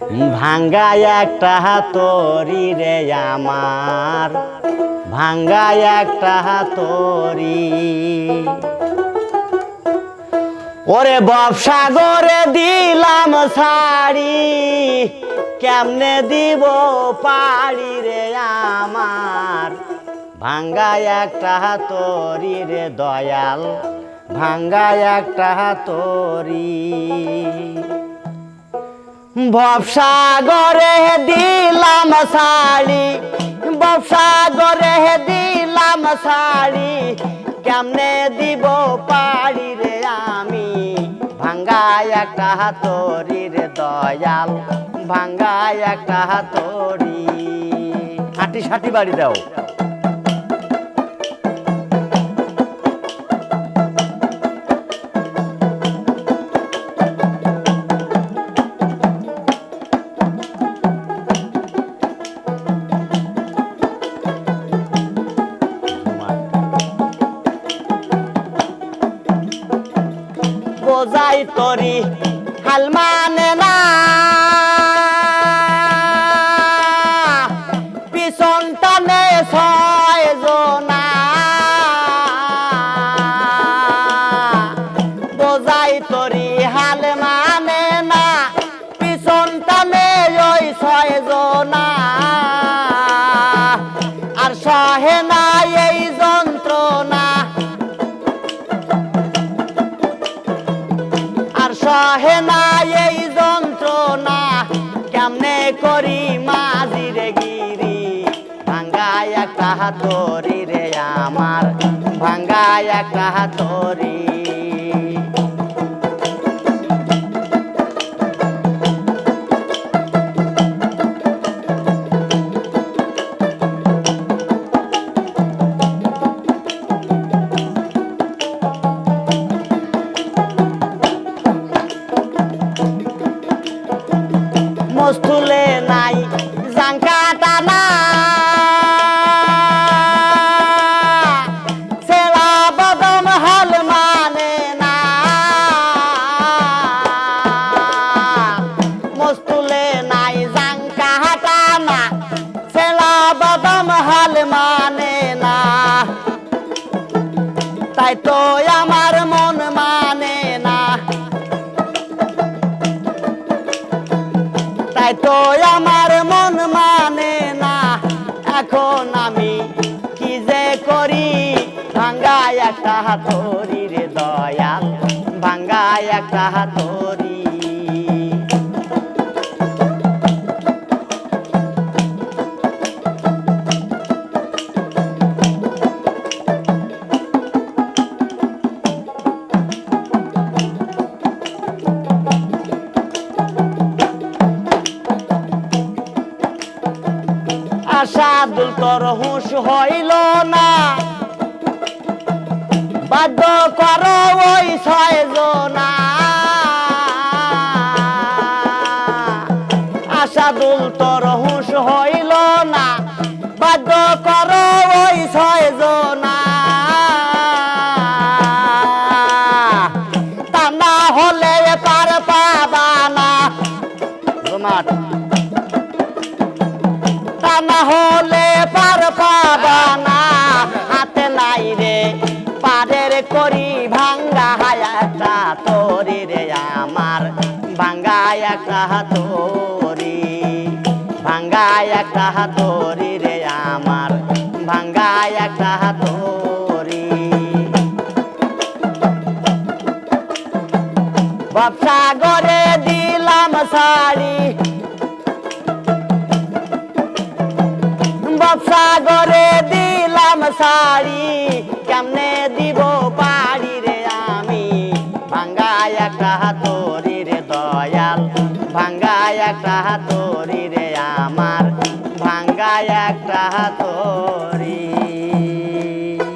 ভাঙ্গা একটা হাতরি রে আমার ভাঙ্গা একটা হাতরি ওরে ব্যবসা করে দিলাম শাড়ি, কেমনে দিব পাড়ি রে আমার? ভাঙ্গা একটা হাতরি রে দয়াল ভাঙ্গা একটা হাতরি ব্যবসা করে দিলাম শাড়ি ব্যবসা করে দিলাম শাড়ি। কেমনে দিব পাড়ি রে আমি? ভাঙ্গা একটা হাতরি রে দয়াল, ভাঙ্গা একটা হাতরি। হাঁটি সাটি বাড়ি দাও। বোঝাই তরি, হাল মানে না। পিছন টানে ছয় জনা। তরি, হাল মানে না। পিছন টানে ওই আর সহে না এই আর সহে না এই যন্ত্রণা, কেমনে করি মাঝি রে গিরি? ভাঙ্গায় একটা হাতরি রে আমার, ভাঙ্গায় একটা হাতরি তাই তো আমার মন মানে না। তাই তো আমার মন মানে না। এখন আমি কি যে করি? ভাঙ্গায় একটা হাতরি রে দয়াল। ভাঙ্গায় একটা হাতরি আশাদুল তোর হুঁশ হইল না। বাধ্য কর ওই ছয় জনা। আশাদুল তোর হুঁশ হইল না। বাধ্য কর ওই ছয় জনা। তা না হলে পার পাবা না। তোমার তা না হলে পার পাবা না হাতে নাই রে, পারের করি ভাঙ্গা হায়াটা তোরি রে আমার। ভাঙ্গা একটা তোরি, ভাঙ্গা একটা তোরি রে আমার। ভাঙ্গা একটা তোরি। ব্যবসা করে দিলাম শাড়ি করে দিলাম শাড়ি। কেমনে দিব পাড়ি রে আমি? ভাঙ্গায় একটা হাতরি রে দয়াল। ভাঙ্গায় একটা হাতরি রে আমার। ভাঙ্গায় একটা হাতরি